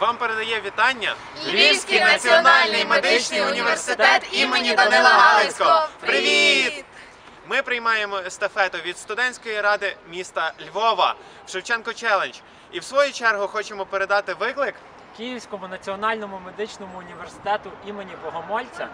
вам передає вітання Львівський національний медичний університет імені Данила Галицького. Привіт! Ми приймаємо естафету від студентської ради міста Львова в Шевченко Челендж. І в свою чергу хочемо передати виклик Київському національному медичному університету імені Богомольця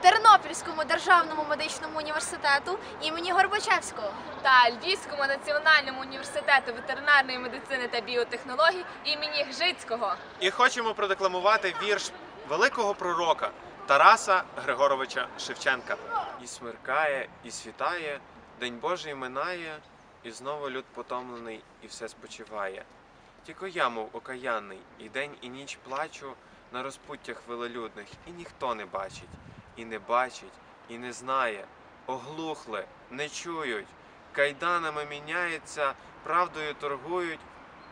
Тернопільському державному медичному університету імені Горбачевського. та Львівському національному університету ветеринарної медицини та біотехнологій імені Гжицького. і хочемо продекламувати вірш великого пророка Тараса Григоровича Шевченка. І смеркає, і світає, День Божий минає, і знову люд потомлений, і все спочиває. Тільки я, мов окаянний, і день, і ніч плачу на розпуттях велелюдних, і ніхто не бачить, і не бачить, і не знає. Оглухли, не чують, кайданами міняється, правдою торгують,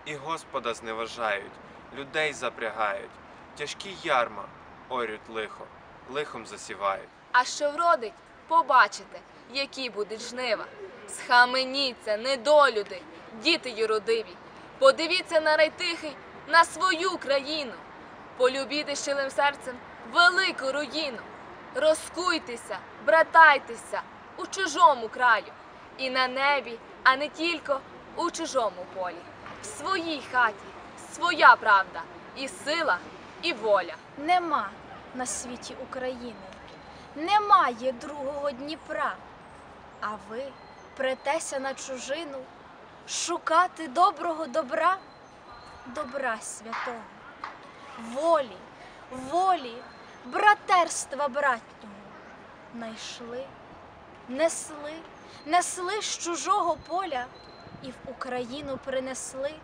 і Господа зневажають, людей запрягають, тяжкі ярма орють лихо, лихом засівають. А що вродить, побачите, які будуть жнива. Схаменіться, недолюди, діти юродиві. Подивіться на рай тихий, на свою країну. Полюбіте щилим серцем велику руїну. Розкуйтеся, братайтеся у чужому краю. І на небі, а не тільки у чужому полі. В своїй хаті своя правда, і сила, і воля. Нема на світі України, немає другого Дніпра. А ви претеся на чужину шукати доброго добра, добра святого, волі, волі, братерства братнього. Найшли, несли, несли з чужого поля і в Україну принесли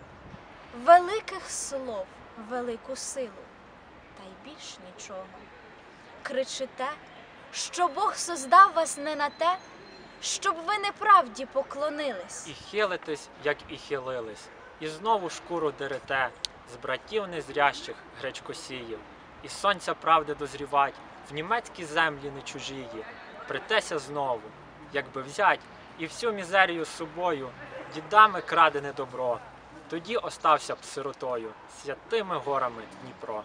великих слов, велику силу та й більш нічого. Кричите, що Бог создав вас не на те, щоб ви неправді поклонились. і хилитесь, як і хилились, і знову шкуру дерете з братів незрящих гречкосіїв, і сонця правди дозрівать в німецькі землі не чужії. Притеся знову, якби взять і всю мізерію з собою, дідами крадене добро. Тоді остався б сиротою святими горами Дніпро.